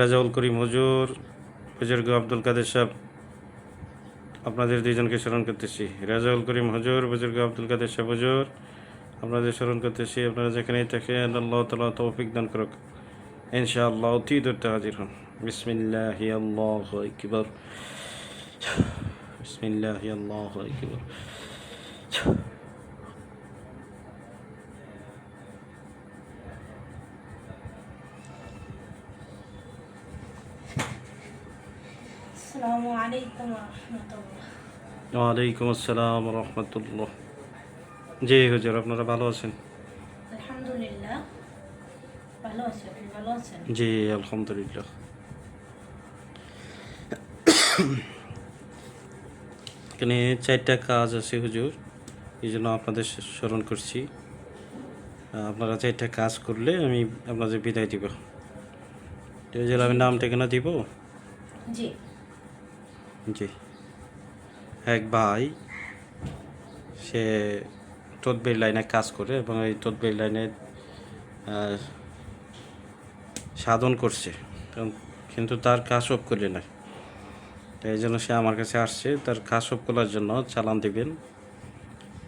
রাজাউল করিম হুজুর, বুজুর্গ আব্দুল কাদের সাহেব, আপনাদের দুইজনকে স্মরণ করতেছি। রাজাউল করিম হুজুর, বুজুর্গ আব্দুল কাদের সাহেব হুজুর, আপনাদের স্মরণ করতেছি। আপনারা যেখানেই থাকেন, আল্লাহ তালা তৌফিক দান করুক। ইনশাআল্লাহ অতি দূরতে হাজির হন। বিসমিল্লাহ আল্লাহ একবার বিসমিল্লাহ আল্লাহ একবার ওয়ালাইকুম আসসালাম রহমতুল্লাহ। জি হুজুর আপনারা ভালো আছেন? আলহামদুলিল্লাহ। ভালো আছি আপনি ভালো আছেন? জি আলহামদুলিল্লাহ। এখানে চারটা কাজ আছে হুজুর এই জন্য আপনাদের স্মরণ করছি। আপনারা চারটা কাজ করলে আমি আপনাদের বিদায় দিব। আমি নাম ঠিকানা দিব? জি। জি। এক ভাই সে তদবির লাইনে কাজ করে এবং এই তদবির লাইনে সাধন করছে। কিন্তু তার কাজ সব করলে না। এই জন্য সে আমার কাছে আসছে। তার কাজ সব করার জন্য চালান দিবেন।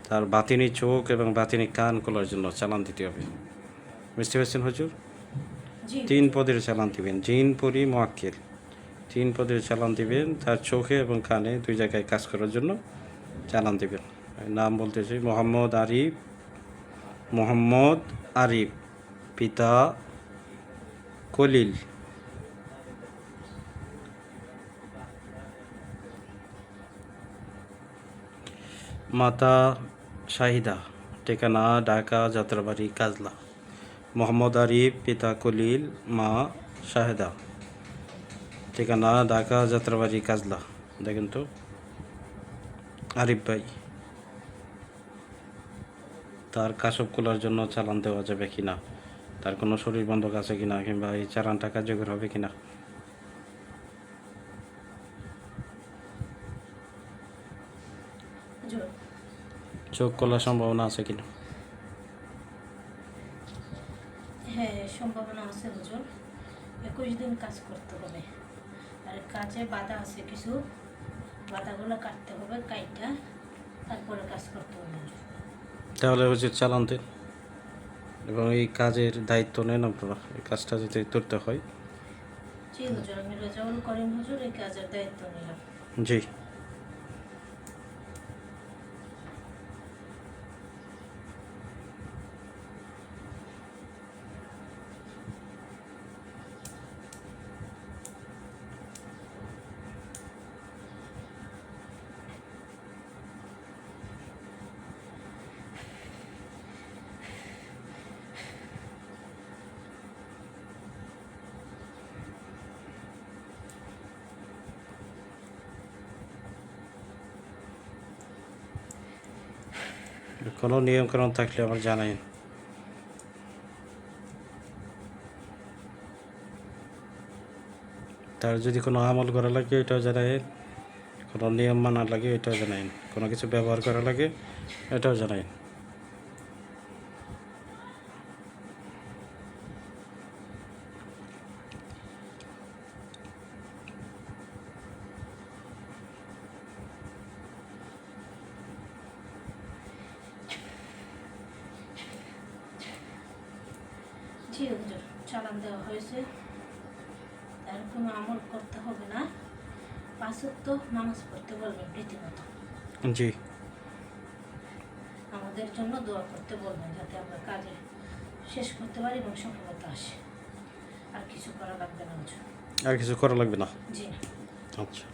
তার বাতিনি চোখ এবং বাতিনি কান খোলার জন্য চালান দিতে হবে। বুঝতে পারছেন হজুর? তিন পদের চালান দিবেন। জিন পরি মোয়াক্কেল। তিন পদের চালান দিবেন, তার চোখে এবং কানে দুই জায়গায় কাজ করার জন্য চালান দিবেন। নাম বলতেছি মোহাম্মদ আরিফ মোহাম্মদ আরিফ, পিতা কলিল। মাতা শাহিদা, ঠিকানা ঢাকা যাত্রাবাড়ি কাজলা। মোহাম্মদ আরিফ, পিতা কলিল, মা শাহেদা। ঠিকানা ঢাকা যাত্রাবাড়ি কাজলা। দেখেন তো, আরিফ ভাই। তার কাশব খোলার জন্য চালান দেওয়া যাবে কিনা? তার কোনো শরীর বন্ধক আছে কিনা? কিংবা এই চালানটা কার্যকর হবে কিনা? চোখ খোলার সম্ভাবনা আছে কিনা? হ্যাঁ সম্ভাবনা আছে হুজুর। একুশ দিন কাজ করতে হবে। কাজে বাধা আছে কিছু। বাধাগুলো কাটতে হবে কাইটা। তারপরে কাজ করতে হবে। তাহলে হচ্ছে চালান দিন এবং এই কাজের দায়িত্ব নেন আপনারা এই কাজটা যদি করতে হয়। জি হুজুর আমি রেজাউল করিম হুজুর এই কাজের দায়িত্ব নিলাম। জি। কোনো নিয়মকানুন থাকলে আমার জানাই। তার যদি কোনো আমল করা লাগে, এটাও জানাই। কোনো নিয়ম মানা লাগে, এটাও জানাই। কোনো কিছু ব্যবহার করা লাগে, এটাও জানাই। হুজুর চালান দেওয়া হয়েছে। তার কোনো আমল করতে হবে না। পাঁচ তো নামাজ পড়তে বলবেন রীতিমতো। জি। আমাদের জন্য দোয়া করতে বলবেন যাতে আমরা কাজে শেষ করতে পারি এবং সফলতা আসে। আর কিছু করা লাগবে না আর কিছু করা লাগবে না? জি। আচ্ছা।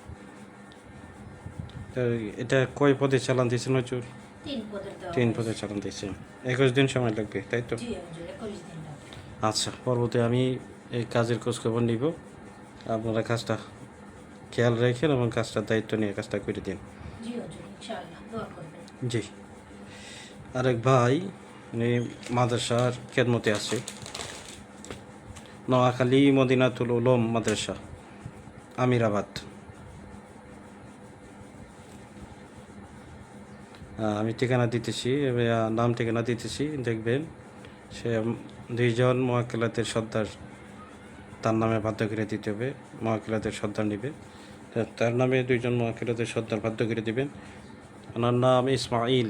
এটা কয় পদে চালান দিয়েছেন হচুর তিন পদের। পদে চালান দিয়েছেন একুশ দিন সময় লাগবে তাই তো? জি একুশ দিন লাগবে। আচ্ছা পরবর্তী আমি এই কাজের খোঁজ খবর নিব। আপনারা কাজটা খেয়াল রেখেন এবং কাজটার দায়িত্ব নিয়ে কাজটা করে দিন। জি আরেক ভাই উনি মাদ্রাসার খেদমতে আছে। নোয়াখালী মদিনাতুল উলম মাদ্রাসা আমিরাবাদ। আমি ঠিকানা দিতেছি নাম ঠিকানা দিতেছি দেখবেন সে দুইজন মহাকেলাতের সর্দার, তার নামে বাধ্য করে দিতে হবে মহাকেলাতের সর্দার নিবে। তার নামে দুইজন মহাকেলাতের সর্দার বাধ্য করে দিবেন। ওনার নাম ইসমাইল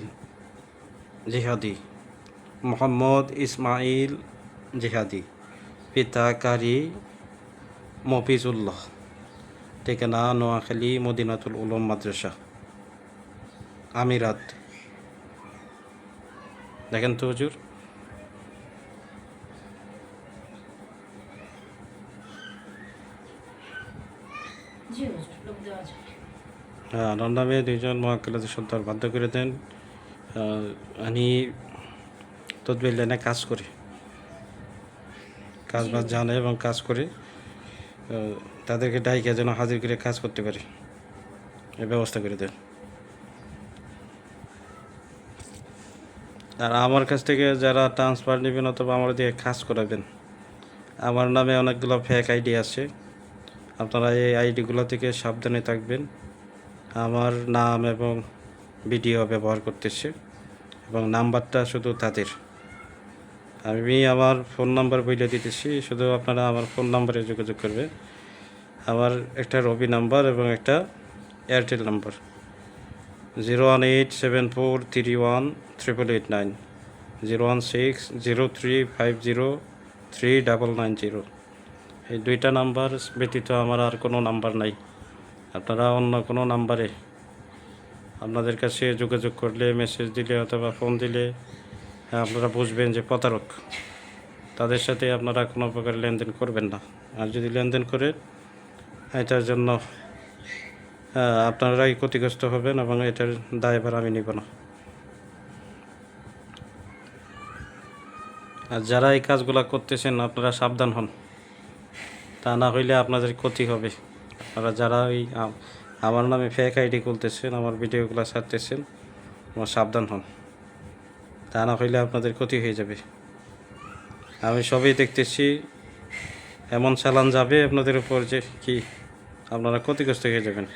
জিহাদি, মোহাম্মদ ইসমাইল জিহাদি, পিতা কারি মফিজুল্লাহ, ঠিকানা নোয়াখালী, মদিনাতুল উলম মাদ্রাসা, আমিরাত। দেখেন তো হুজুর জি নামে দুইজন মহাকালাদের সন্তান বাধ্য করে দেন। আমি তদবির লাইনে কাজ করি। কাজ বাজ জানে এবং কাজ করে তাদেরকে ডাইকে যেন হাজির করে কাজ করতে পারি, এ ব্যবস্থা করে দেন। আর আমার কাছ থেকে যারা ট্রান্সফার নেবেন অথবা আমার দিয়ে কাজ করাবেন, আমার নামে অনেকগুলো ফেক আইডি আছে। আপনারা এই আইডিগুলো থেকে সাবধানে থাকবেন। আমার নাম এবং ভিডিও ব্যবহার করতেছে এবং নাম্বারটা শুধু তাদের। আমি আমার ফোন নাম্বার বলে দিতেছি, শুধু আপনারা আমার ফোন নাম্বারে যোগাযোগ করবে আমার একটা রবি নাম্বার এবং একটা Airtel number. Zero one eight seven four three one triple eight nine. Zero one six zero three five zero three double nine zero. এই দুইটা নাম্বার ব্যতীত আমার আর কোনো নাম্বার নাই। আপনারা অন্য কোনো নাম্বারে আপনাদের কাছে যোগাযোগ করলে মেসেজ দিলে অথবা ফোন দিলে হ্যাঁ, আপনারা বুঝবেন যে প্রতারক। তাদের সাথে আপনারা কোনো প্রকার লেনদেন করবেন না। আর যদি লেনদেন করে এটার জন্য আপনারাই ক্ষতিগ্রস্ত হবেন এবং এটার দায়ভার আমি নিব না। আর যারা এই কাজগুলো করতেছেন আপনারা সাবধান হন। তা না হইলে আপনাদের ক্ষতি হবে। আপনারা যারা ওই আমার নামে ফেক আইডি খুলতেছেন আমার ভিডিওগুলো ছাড়তেছেন আমার সাবধান হন। তা না হইলে আপনাদের ক্ষতি হয়ে যাবে। আমি সবই দেখতেছি এমন চালান যাবে আপনাদের উপর যে কি আপনারা ক্ষতিগ্রস্ত হয়ে যাবেন।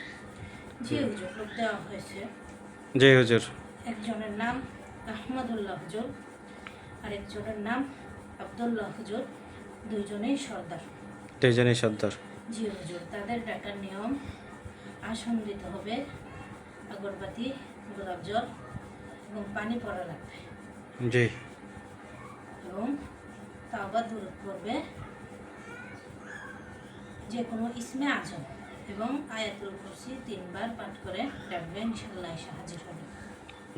জি হুজুর একজনের নাম আহমদুল্লাহ হুজুর নাম আবদুল্লাহ হুজুর দুইজনেই সর্দার। দুইজনই সর্দার। জি হুজুর তাদের ডাকার নিয়ম আসন দিতে হবে। আগরবাতি গোলাপ জল এবং পানি পড়া লাগবে। জি। এবং তাওবা দূর করবে যে কোনো ইসমে আজম এবং আয়াতুল কুরসি তিনবার পাঠ করে ডাকবে ইনশাল্লাহ এসে হাজির হবে।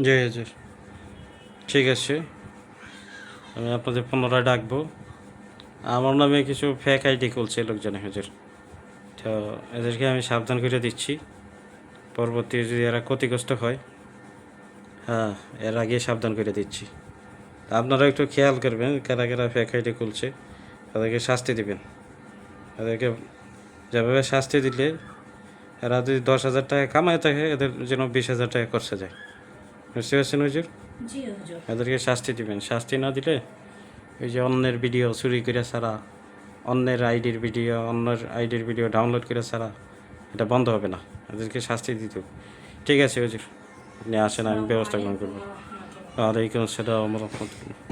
জয় হুজুর। ঠিক আছে। আমি আপনাদের পুনরায় ডাকবো। আমার নামে কিছু ফেক আইডি খুলছে লোকজনে হুজুর। তো এদেরকে আমি সাবধান করে দিচ্ছি। পরবর্তী যদি এরা ক্ষতিগ্রস্ত হয় হ্যাঁ এর আগে সাবধান করে দিচ্ছি। আপনারা একটু খেয়াল করবেন কারা কারা ফেক আইডি খুলছে তাদেরকে শাস্তি দিবেন। এদেরকে যেভাবে শাস্তি দিলে এরা যদি দশ হাজার টাকা কামায় থাকে এদের যেন বিশ হাজার টাকা খরচা যায়। বুঝতে পারছেন হুজুর। এদেরকে শাস্তি দিবেন। শাস্তি না দিলে ওই যে অন্যের ভিডিও চুরি করে ছাড়া, অন্যের আইডির ভিডিও, অন্যের আইডির ভিডিও ডাউনলোড করে ছাড়া, এটা বন্ধ হবে না। এদেরকে শাস্তি দিতে। ঠিক আছে, হুজুর। আপনি আসেন, আমি ব্যবস্থা গ্রহণ করব। আর এই কোনো সেটা রহমতুল্লাহ।